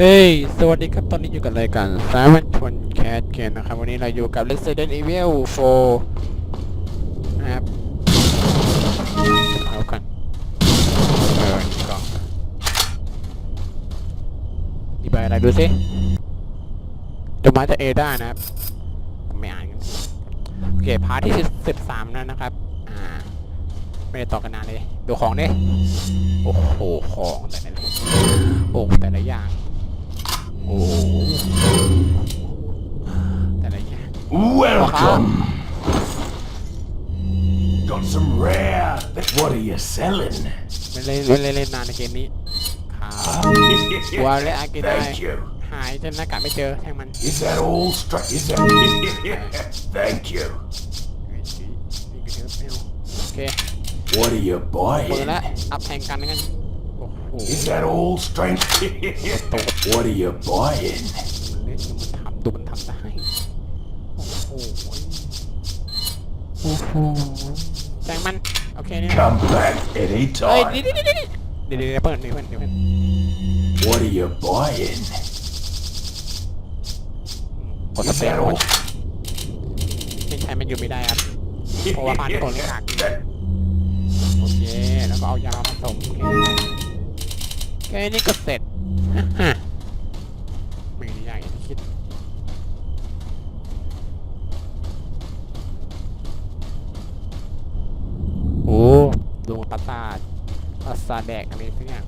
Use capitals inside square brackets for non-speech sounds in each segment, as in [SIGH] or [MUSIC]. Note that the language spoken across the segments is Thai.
เฮ้ย สวัสดีครับ ตอนนี้อยู่กับรายการสามัญชนแคสเกมนะครับ วันนี้เราอยู่กับ Resident Evil 4 นะครับเอากันเออนี่กล่องมีใบอะไรดูสิจะมาจากเอด้านะครับ ไม่อ่านกัน โอเค พาร์ทที่สิบสามแล้วนะครับ อ่า ไม่ได้ต่อกันนานเลย ดูของดิโอ้โห ของแต่ละโอ้แต่ละอย่าง แต่ละอย่าง Welcome. Got some rare. What are you selling? ไม่เล่นไม่เล่นเล่นนานในเกมนี้ครับ Well, I can- Thank you. หายจนหน้ากากไม่เจอแทงมัน Is that all straight? Is that? [LAUGHS] Thank you. เฮ้ยนี่ก็เยอะไม่เอาโอเค What are you เปิด buying? แล้วอัพแทงกันกันโอ้โห Is that all strength? what are you buying? มันเล่นดูมันทำดูมันทำได้ โอ้โห โอ้โหแทงมัน โอเคนี่ Come back เฮ้ย anytime. เดี๋ยวเดี๋ยวเดี๋ยวเดี๋ยวเดี๋ยวเดี๋ยวเปิดเดี๋ยวเปิดเดี๋ยวเปิด What are you buying? กดส Is เปร that ย์ all? ไม่ใช่มันอยู่ไม่ได้ครับ เพราะว่าผ่านคนเลยขาด That- โอเค แล้วก็เอายามาผสม แค่นี้ก็เสร็จไม่ได้ยากอย่างที่คิด โอ้ดวงประสาทประสาแดกอะไรสักอย่าง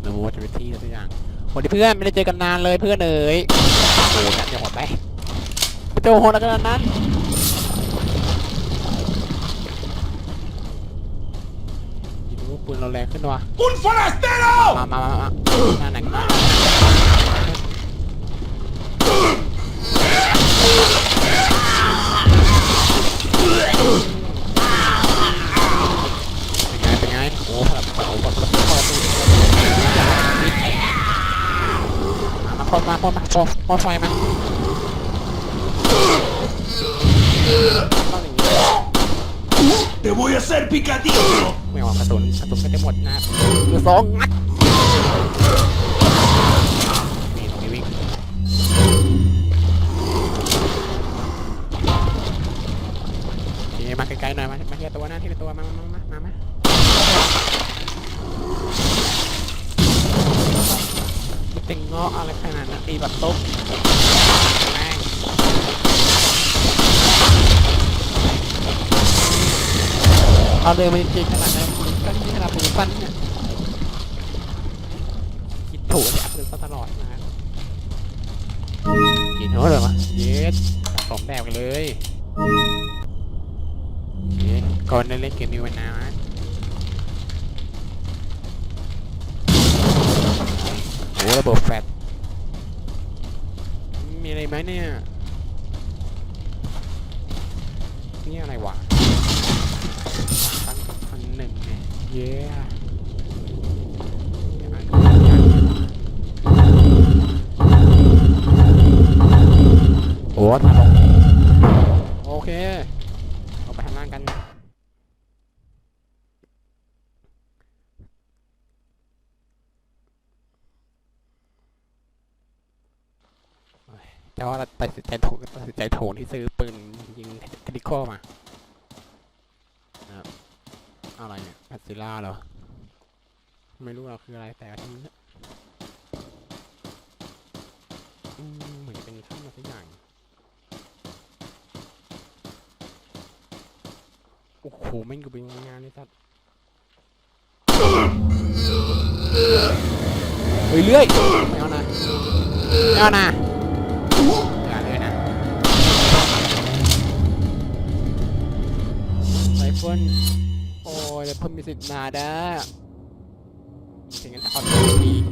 ไม่รู้ว่าจะเป็นที่อะไรสักอย่างสวัสดีเพื่อนไม่ได้เจอกันนานเลยเพื่อนเอ๋ยโอ้ยจัดจะหดไปไป จอโหดอะไรขนาดนั้นดีดูว่าปืนเราแรงขึ้นว่ะ Un forastero! มามามามาหน้าหนังมาเป็นไง เป็นไง โอ้แบบโอ้แบบแบบมาพ่นมาพ่นมาพ่นพ่นไฟมา ต้องอย่างนี้ Te voy a hacer picadillo. ไม่เอากระสุนกระสุนก็จะหมดนะครับเหลือสองนัดนี่ตรงนี้วิ่งโอเคมาไกลๆหน่อยมามาทีละตัวนะทีละตัวมามามามามามาไม่ติงเงาะอะไรขนาดนั้นตีแบบตบ เอาเลยมันจริงขนาดนั้นปืนสั้นนี่ขนาดปืนสั้นเนี่ยคิดถูกเนี่ยปืนสั้นตลอดนะกินโน้ตเลยวะเย็ดสมแบบกันเลยโอเคก่อนได้เล่นเกมนี้ไว้นะโอ้ระบบแฟลชมีอะไรไหมเนี่ยนี่อะไรวะ นหนึ่งเนี่ยเย้เดี๋ยวอ่านดูโอ้ทางลงโอเคเอาไปทางล่างกัน แต่ว่าเราตัดสินใจถูกตัดสินใจถูกที่ซื้อปืนยิงเทดิคอมานะครับ อะไรเนี่ยแพซิล่าเหรอ ไม่รู้เราคืออะไรแต่ทีนี้เหมือนจะเป็นถ้ำอะไรสักอย่าง โอ้โหแม่งกูเป็นงานเลยสัตว์เฮ้ยเลื่อยไม่เอานะไม่เอานะอย่าเลยนะไรเฟิลโอ้ยไร เฟิลมีสิทธิ์มาได้ถึงกันจะเอาดี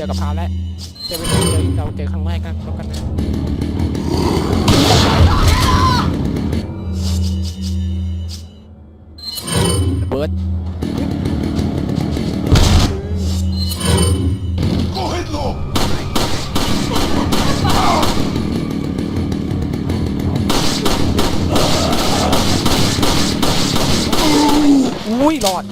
จอกับพาวแล้วเจอเป็นเจอเราเจอครั้งแรกกันแล้วกันนะเบิร์ดอุ้ยรอด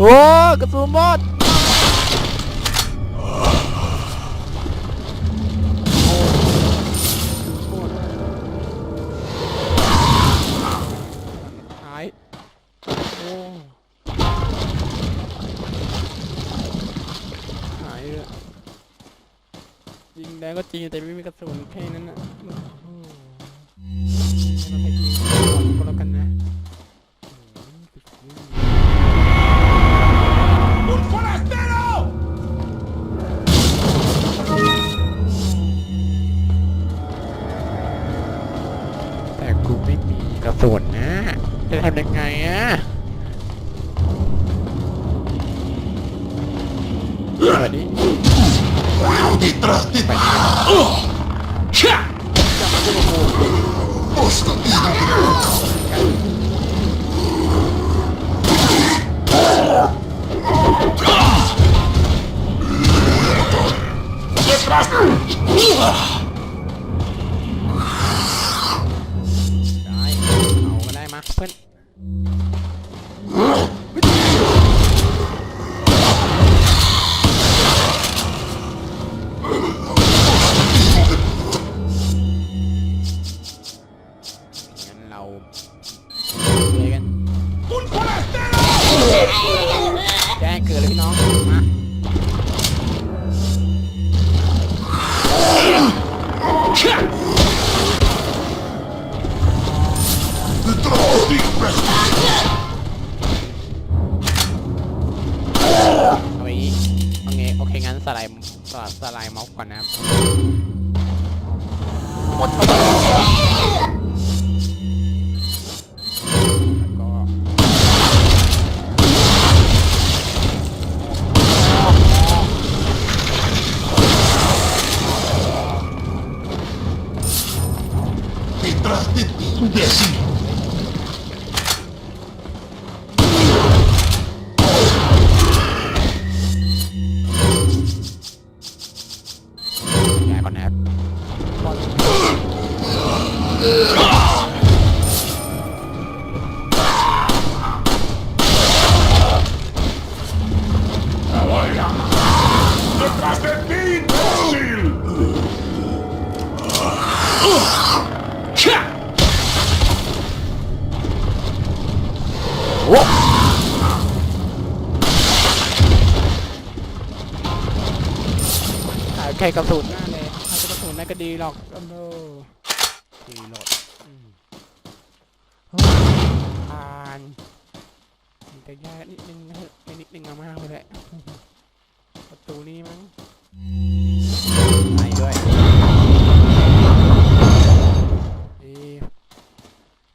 Oh, kasumot! มาเพื่อน ลไยม็อบก่อนนะครับหมด ใกล้กระสุนหน้าเลยถ้าจะกระสุนนั่นก็ดีหรอกโอ้โหดีโหลดอืมโอ้ยผ่านมันจะยากนิดนึงนะเถอะไม่นิดนึงเอามากเลยแหละประตูนี้มั้งไปด้วยเอ๊ะ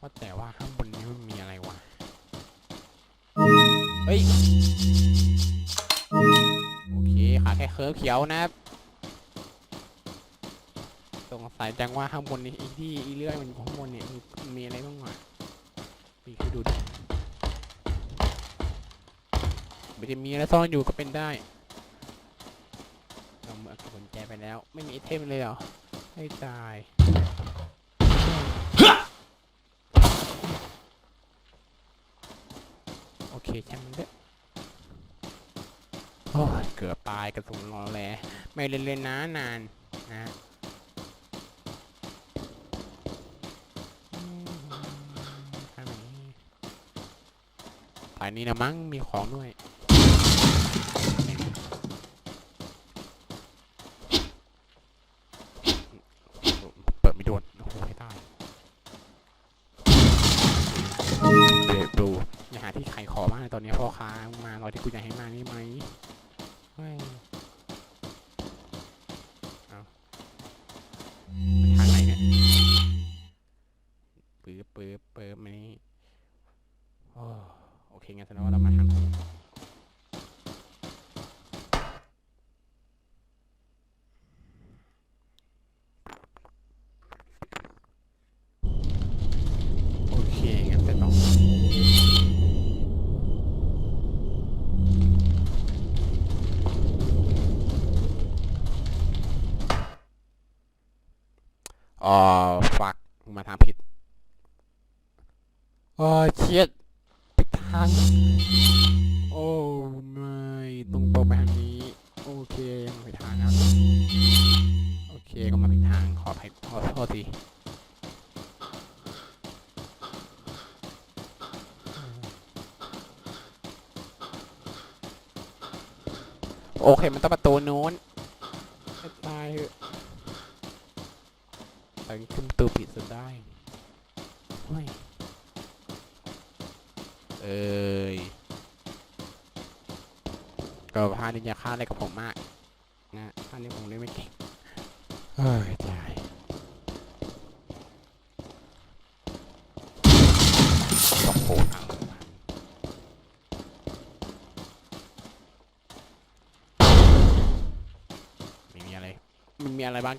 ว่าแต่ว่าข้างบนนี้มันมีอะไรวะ เฮ้ย โอเคขาแค่เคิร์ฟเขียวนะครับ สงสัยจังว่าข้างบนนี้ที่อีเลื่อยมันอยู่ข้างบนเนี่ยมีมีอะไรบ้างวะนี่คือดูดิไม่ได้มีอะไรซ่อนอยู่ก็เป็นได้เราเมื่อกุญแจไปแล้ว ไม่มีไอเทมเลยเหรอให้ตายโอเคแช่มันเถอโอ้ยเกือบตายกระสุนรอแลไม่เล่นเล่นนะนานนะอืมทางไหนสายนี้นะมั้งมีของด้วย โอเค มันต้องประตูนู้นไม่ตายเหอะไปขึ้นประตูปิดสุดได้เฮ้ยเอ้ยก็พานินยาฆ่าอะไรกับผมมาก นะพานี้ผมเล่นไม่เก่งเฮ้ยตายโอ้โหทางไม่มีอะไรมันมีอะไรบ้าง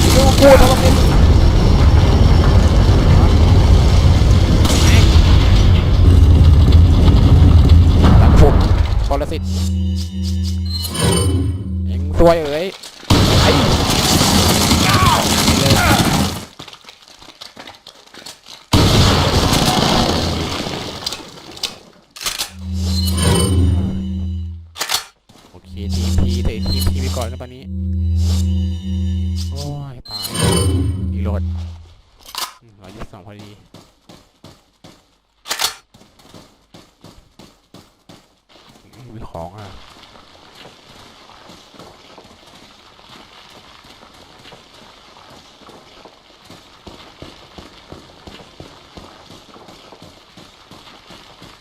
ไม่กูกูทำไมตัดผมปรสิตเอ็งซวเอ้ยไอ้ ดร้อยยี่สิบสองพอดีมีของอะ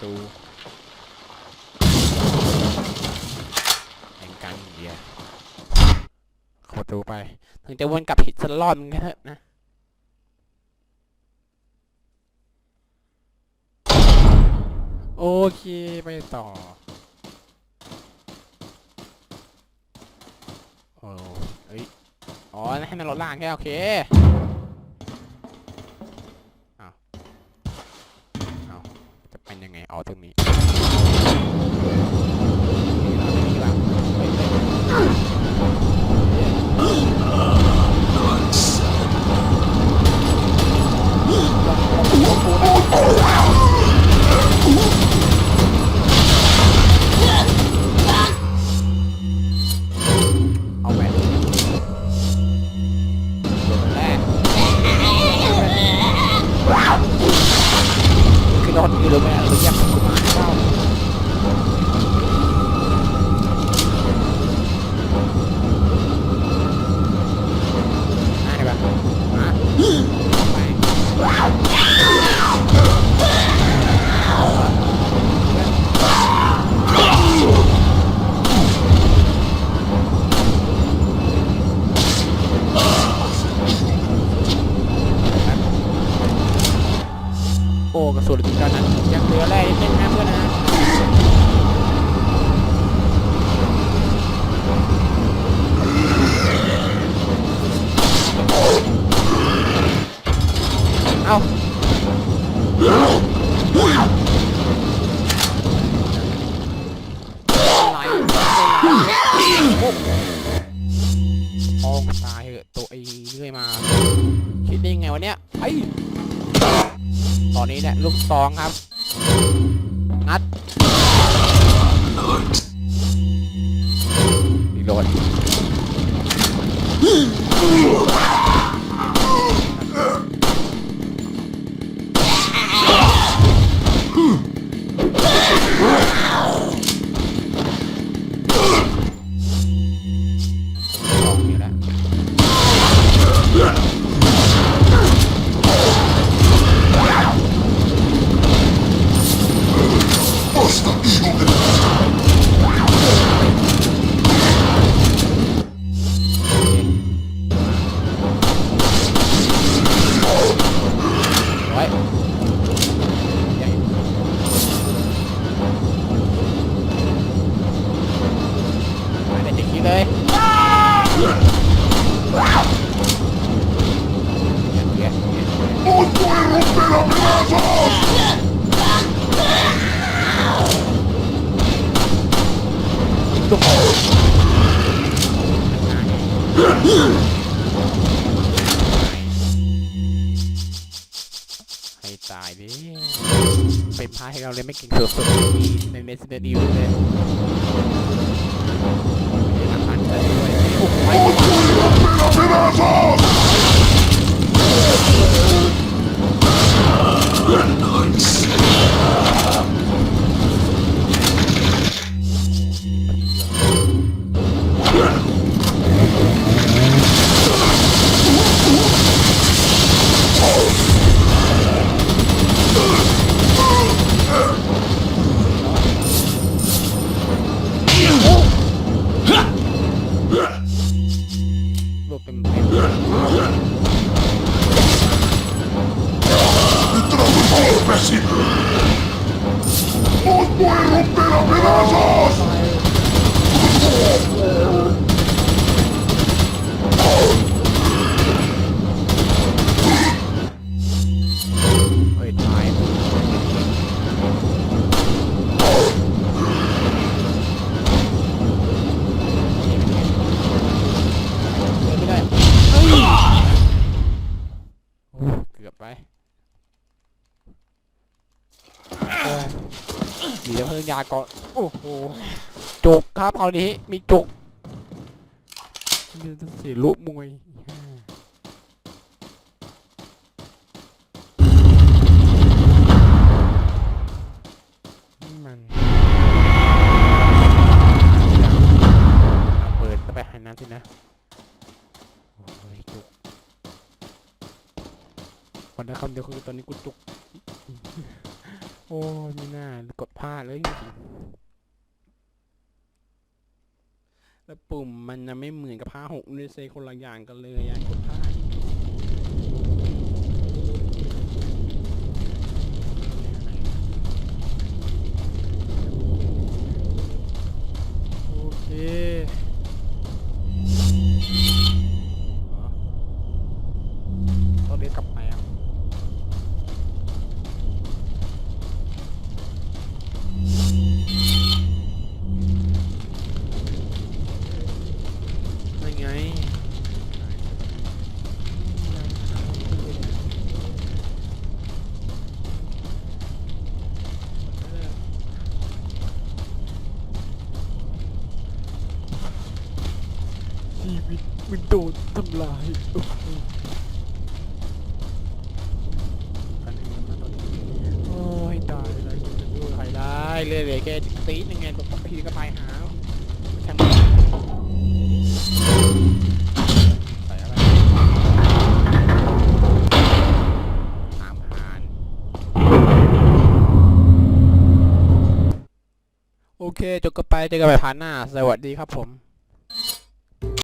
ตูแห่งการเดียเข้าประตูไป ถึงจะวนกลับผิดสักรอนึงก็เถอะนะ โอเคไป ต่อ โอ้เฮ้ย อ๋อ ให้มันลดล่างแค่โอเค Còn nhiều. เอ้าอะไรโอ้โอ้ตายเหอะตัวไอ้เรื่อยมา คิดได้ยังไงวะเนี่ยไอ้ตอนนี้เนี่ยลูกซองครับงัด ให้ตายดิ เป็นพาให้เราเลยไม่เก่งสุดๆในในสเตดีเลยอาหารจะด้วยโอ้โห ดีแล้วเพิ่งยาก่อน โอ้โห จุกครับเอานี้มีจุกเสียลุมวยมันเอาเปิดไปหาน้ำสินะโอ้ยจุกวันนั้นคำเดียวคือตอนนี้กูจุก โอ้ยไม่น่ากดพลาดเลยจริงแล้วปุ่มมันจะไม่เหมือนกับผ้าหกด้วยเซคนละอย่างกันเลยอยางกดพลาด มันโดนทำลายโอ้โหโอ้ยตายแล้วจะดูใครได้เรื่อยๆแกตีดยังไงตกทีก็ไปหาช่างมันใส่อะไรถามหานโอเคจบกันไปเจอกันใหม่พาร์ทหน้า สวัสดีครับผม